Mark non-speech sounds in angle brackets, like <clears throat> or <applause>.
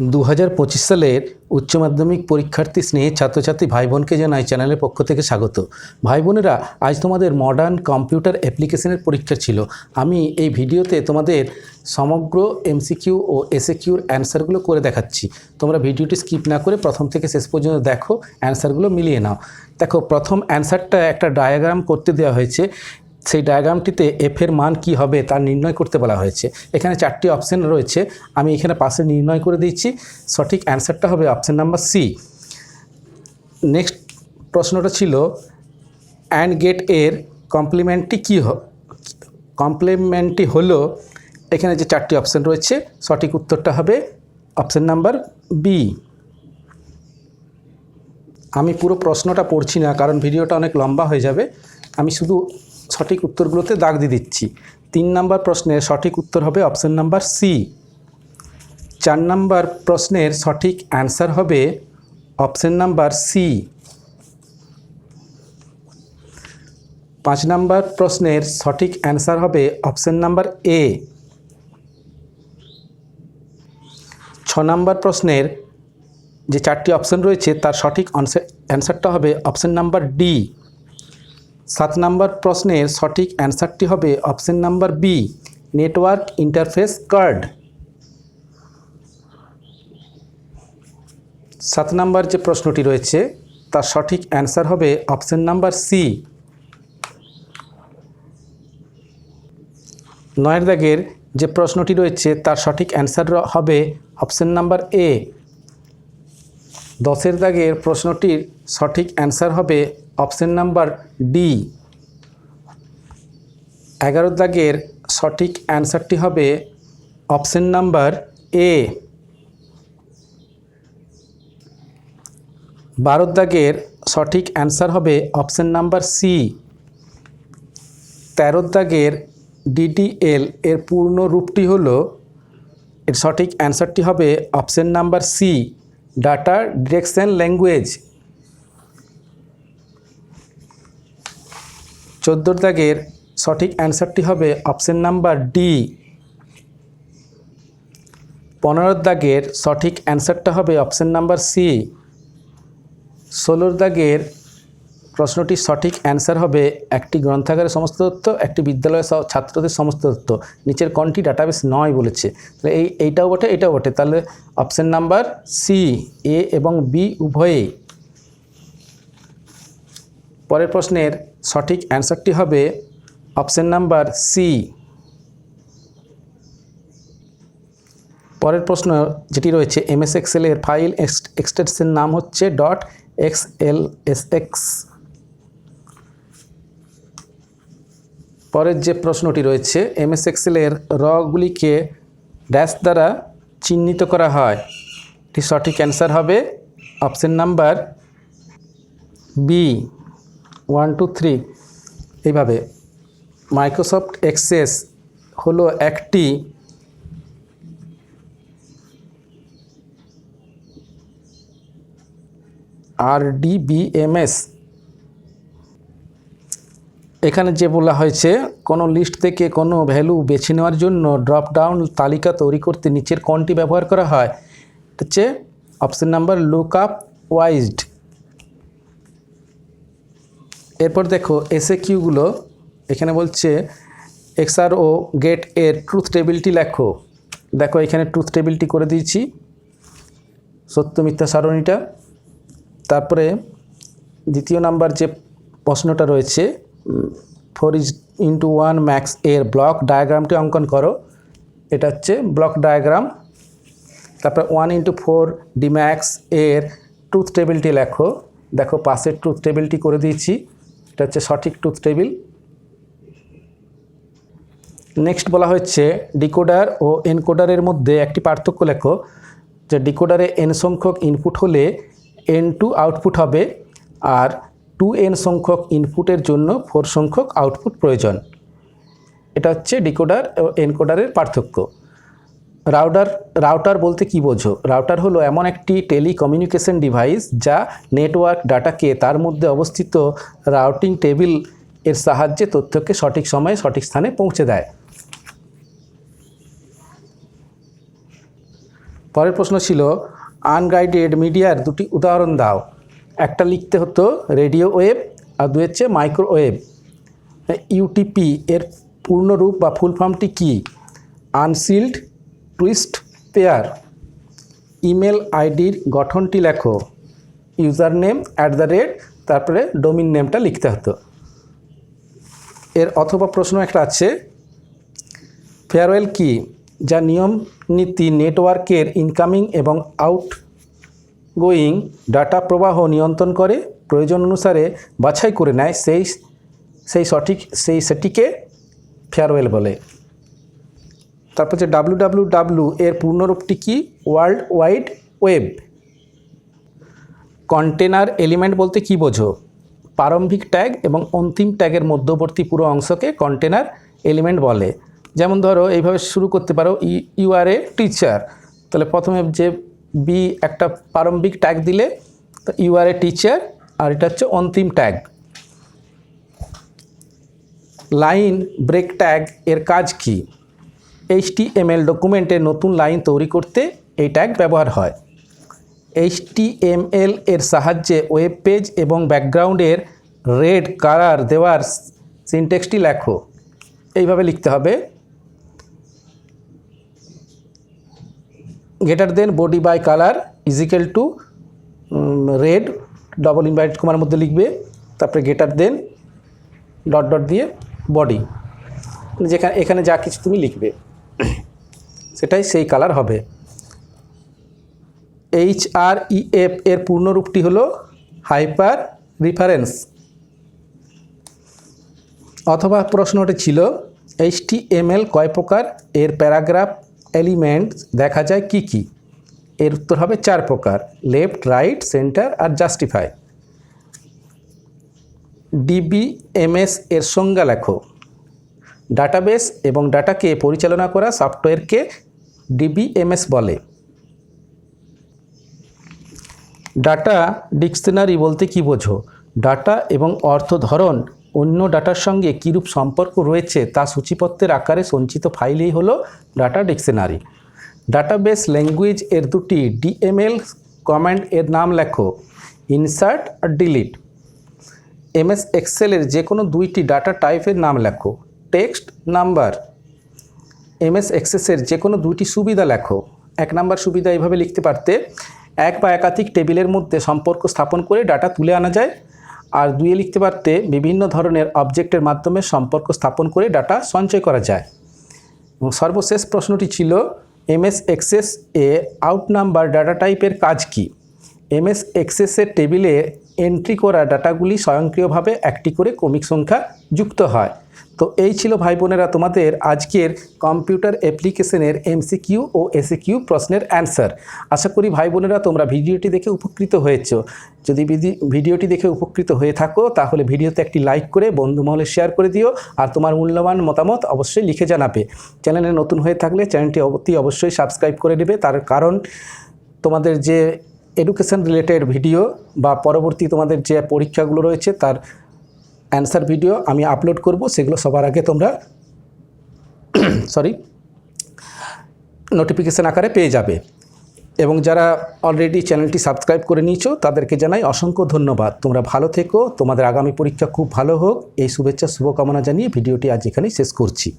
দু হাজার পঁচিশ সালের উচ্চ মাধ্যমিক পরীক্ষার্থী স্নেহের ছাত্রছাত্রী ভাই বোনকে জানাই চ্যানেলের পক্ষ থেকে স্বাগত। ভাই বোনেরা আজ তোমাদের মডার্ন কম্পিউটার অ্যাপ্লিকেশনের পরীক্ষা ছিল। আমি এই ভিডিওতে তোমাদের সমগ্র এমসিকিউ ও এসএকিউর অ্যান্সারগুলো করে দেখাচ্ছি। তোমরা ভিডিওটি স্কিপ না করে প্রথম থেকে শেষ পর্যন্ত দেখো অ্যান্সারগুলো মিলিয়ে নাও। দেখো, প্রথম অ্যান্সারটা একটা ডায়াগ্রাম করতে দেওয়া হয়েছে। সেই ডায়াগ্রামটিতে এফ এর মান কি হবে তা নির্ণয় করতে বলা হয়েছে। এখানে চারটি অপশন রয়েছে। আমি এখানে পাশে নির্ণয় করে দিচ্ছি সঠিক অ্যান্সারটা হবে অপশন নাম্বার সি নেক্সট প্রশ্নটা ছিল অ্যান্ড গেটের কমপ্লিমেন্টটি কী কমপ্লিমেন্টটি হলো? এখানে যে চারটি অপশন রয়েছে, সঠিক উত্তরটা হবে অপশন নাম্বার বি আমি পুরো প্রশ্নটা পড়ছি না, কারণ ভিডিওটা অনেক লম্বা হয়ে যাবে। আমি শুধু সঠিক উত্তরগুলোতে দাগ দিয়ে দিচ্ছি। তিন নাম্বার প্রশ্নের সঠিক উত্তর হবে অপশন নাম্বার সি। চার নাম্বার প্রশ্নের সঠিক অ্যান্সার হবে অপশন নাম্বার সি। পাঁচ নাম্বার প্রশ্নের সঠিক অ্যান্সার হবে অপশন নাম্বার এ। ছ নাম্বার প্রশ্নের যে চারটি অপশন রয়েছে, তার সঠিক অ্যান্সারটা হবে অপশন নাম্বার ডি। সাত নাম্বার প্রশ্নের সঠিক অ্যান্সারটি হবে option number B, network interface card. সাত নাম্বার যে প্রশ্নটি রয়েছে, তার সঠিক অ্যান্সার হবে অপশন নাম্বার সি। নয়ের দাগের যে প্রশ্নটি রয়েছে, তার সঠিক অ্যান্সার হবে অপশন নাম্বার এ। দশের দাগের প্রশ্নটির সঠিক অ্যান্সার হবে অপশন নাম্বার ডি। এগারো দাগের সঠিক অ্যান্সারটি হবে অপশন নাম্বার এ। বারো দাগের সঠিক অ্যান্সার হবে অপশন নাম্বার সি। তেরো দাগের ডিডিএল এর পূর্ণ রূপটি হল, এর সঠিক অ্যান্সারটি হবে option number C, data direction language. চোদ্দোর দাগের সঠিক অ্যান্সারটি হবে অপশন নাম্বার ডি। পনেরোর দাগের সঠিক অ্যান্সারটা হবে অপশন নাম্বার সি। ষোলোর দাগের প্রশ্নটির সঠিক অ্যান্সার হবে একটি গ্রন্থাগারের সমস্ত তথ্য, একটি বিদ্যালয়ের ছাত্রদের সমস্ত তথ্য। নিচের কোনটি ডাটাবেস নয় বলেছে। তাহলে এই, এইটাও বটে, এটাও বটে। তাহলে অপশন নাম্বার সি, এ এবং বি উভয়ে পরের প্রশ্নের সঠিক অ্যান্সারটি হবে অপশন নাম্বার সি। পরের প্রশ্ন যেটি রয়েছে, এমএস এক্সেলের ফাইল এক্সটেনশন নাম হচ্ছে dot X L S X. পরের যে প্রশ্নটি রয়েছে, এমএস এক্সেলের রগুলিকে ড্যাশ দ্বারা চিহ্নিত করা হয়। এটি সঠিক অ্যান্সার হবে option number B. One two three, এইভাবে মাইক্রোসফট এক্সেস হলো একটি আর ডিবিএমএস এখানে যে বলা হয়েছে, কোনো লিস্ট থেকে কোনো ভ্যালু বেছে নেওয়ার জন্য ড্রপ ডাউন তালিকা তৈরি করতে নিচের কোনটি ব্যবহার করা হয়? হচ্ছে option number look up wizard. এরপর দেখো এসএ কিউগুলো এখানে বলছে এক্সআর ও গেটের ট্রুথ টেবিলটি লেখো। দেখো এখানে ট্রুথ টেবিলটি করে দিয়েছি। সত্য, মিথ্যা, সারণীটা। তারপরে দ্বিতীয় নাম্বার যে প্রশ্নটা রয়েছে four is into one mux এর ব্লক ডায়াগ্রামটি অঙ্কন করো। এটা হচ্ছে ব্লক ডায়াগ্রাম তারপরে ওয়ান ইন্টু ফোর ডিম্যাক্স এর ট্রুথ টেবিলটি লেখো। দেখো পাশের ট্রুথ টেবিলটি করে দিয়েছি। এটা হচ্ছে সঠিক টুথ টেবিল নেক্সট বলা হচ্ছে ডিকোডার ও এনকোডারের মধ্যে একটি পার্থক্য লেখো, যে ডিকোডারে এন সংখ্যক ইনপুট হলে এন টু আউটপুট হবে আর টু এন সংখ্যক ইনপুটের জন্য ফোর সংখ্যক আউটপুট প্রয়োজন। এটা হচ্ছে ডিকোডার ও এনকোডারের পার্থক্য। রাউটার রাউটার বলতে কি বোঝো? রাউটার হলো এমন একটি টেলিকমিউনিকেশন ডিভাইস যা নেটওয়ার্ক ডাটাকে তার মধ্যে অবস্থিত রাউটিং টেবিলের সাহায্যে তথ্যকে সঠিক সময়ে সঠিক স্থানে পৌঁছে দেয়। পরের প্রশ্ন ছিল আনগাইডেড মিডিয়ার দুটি উদাহরণ দাও। একটা লিখতে হতো রেডিও ওয়েভ আর দুই হচ্ছে মাইক্রোওয়েভ ইউটিপি এর পূর্ণরূপ বা ফুল ফর্মটি কি? Unsealed twisted pair. ইমেল আইডির গঠনটি লেখো। User name at the rate, তারপরে ডোমিন নেমটা লিখতে হতো। এর অথবা প্রশ্ন একটা আছে। ফেয়ারওয়েল কি? যা নিয়ম, নীতি, নেটওয়ার্কের ইনকামিং এবং আউট গোয়িং ডাটা প্রবাহ নিয়ন্ত্রণ করে, প্রয়োজন অনুসারে বাছাই করে নেয়, সেই সেই সঠিক, সেই সেটিকে ফেয়ারওয়েল বলে। তারপর হচ্ছে ডাব্লু ডাব্লু ডাব্লু এর পূর্ণরূপটি কি? World Wide Web container element বলতে কি বোঝো? প্রারম্ভিক ট্যাগ এবং অন্তিম ট্যাগের মধ্যবর্তী পুরো অংশকে কন্টেনার এলিমেন্ট বলে। যেমন ধরো, এইভাবে শুরু করতে পারো ইউ আর এ টিচার তাহলে প্রথমে যে বি একটা প্রারম্ভিক ট্যাগ দিলে, তো ইউ আর এ টিচার আর এটা হচ্ছে অন্তিম ট্যাগ লাইন ব্রেক ট্যাগ এর কাজ কি? এইচটিএমএল ডকুমেন্টে নতুন লাইন তৈরি করতে এই ট্যাগ ব্যবহার হয়। এইচটিএমএল এর সাহায্যে ওয়েব পেজ এবং ব্যাকগ্রাউন্ডের রেড কালার দেওয়ার সিনটেক্সটি লেখো। এইভাবে লিখতে হবে। Greater than body by colour equal to red double inverted কমার মধ্যে লিখবে। তারপরে গেটার দেন ডট ডট দিয়ে বডি যেখানে, এখানে যা কিছু তুমি লিখবে। সেটাই সেই কালার হবে। এইচ আর ই এফ এর পূর্ণরূপটি হলো হাইপার রিফারেন্স অথবা প্রশ্নটি ছিল এইচ টি এম এল কয় প্রকার? এর প্যারাগ্রাফ এলিমেন্ট দেখা যায় কি কি? এর উত্তর হবে চার প্রকার লেফট রাইট সেন্টার আর জাস্টিফাই ডিবিএমএস এর সংজ্ঞা লেখো। ডাটাবেস এবং ডাটাকে পরিচালনা করা সফটওয়্যারকে ডিবিএমএস বলে। ডাটা ডিকশনারি বলতে কি বোঝো? ডাটা এবং অর্থ ধরন অন্য ডাটার সঙ্গে কীরূপ সম্পর্ক রয়েছে তা সূচিপত্রের আকারে সঞ্চিত ফাইলই হলো ডাটা ডিকশনারি। ডাটাবেস ল্যাঙ্গুয়েজ এর দুটি ডিএমএল কমান্ড এর নাম লেখো, ইনসার্ট আর ডিলিট। এমএস এক্সেলের যে কোনো দুইটি ডাটা টাইপের নাম লেখো। Text number. এমএস এক্সেসের যে কোনো দুইটি সুবিধা লেখো। এক নাম্বার সুবিধা এইভাবে লিখতে পারতে, এক বা একাধিক টেবিলের মধ্যে সম্পর্ক স্থাপন করে ডাটা তুলে আনা যায়। আর দুইয়ে লিখতে পারতে, বিভিন্ন ধরনের অবজেক্টের মাধ্যমে সম্পর্ক স্থাপন করে ডাটা সঞ্চয় করা যায়। এবং সর্বশেষ প্রশ্নটি ছিল, এমএস এক্সেস এ আউট নাম্বার ডাটা টাইপের কাজ কি? এমএস এক্সেসের টেবিলে এন্ট্রি করা ডাটাগুলি স্বয়ংক্রিয়ভাবে একটি করে ক্রমিক সংখ্যা যুক্ত হয়। তো এই ছিল ভাই বোনেরা তোমাদের আজকের কম্পিউটার অ্যাপ্লিকেশনের এমসিকিউ ও এসিকিউ প্রশ্নের অ্যান্সার। আশা করি ভাই বোনেরা তোমরা ভিডিওটি দেখে উপকৃত হয়েছ। যদি ভিডিওটি দেখে উপকৃত হয়ে থাকো, তাহলে ভিডিওতে একটি লাইক করে বন্ধু মহলে শেয়ার করে দিও আর তোমার মূল্যবান মতামত অবশ্যই লিখে জানাবে। চ্যানেলে নতুন হয়ে থাকলে চ্যানেলটি অতি অবশ্যই সাবস্ক্রাইব করে নেবে তার কারণ তোমাদের যে এডুকেশন রিলেটেড ভিডিও বা পরবর্তী তোমাদের যে পরীক্ষাগুলো রয়েছে, তার অ্যান্সার ভিডিও আমি আপলোড করব। সেগুলো সবার আগে তোমরা <clears throat> সরি নোটিফিকেশান আকারে পেয়ে যাবে। এবং যারা অলরেডি চ্যানেলটি সাবস্ক্রাইব করে নিয়েছো, তাদেরকে জানাই অসংখ্য ধন্যবাদ। তোমরা ভালো থেকো। তোমাদের আগামী পরীক্ষা খুব ভালো হোক। এই শুভেচ্ছা, শুভকামনা জানিয়ে ভিডিওটি আজ এখানেই শেষ করছি।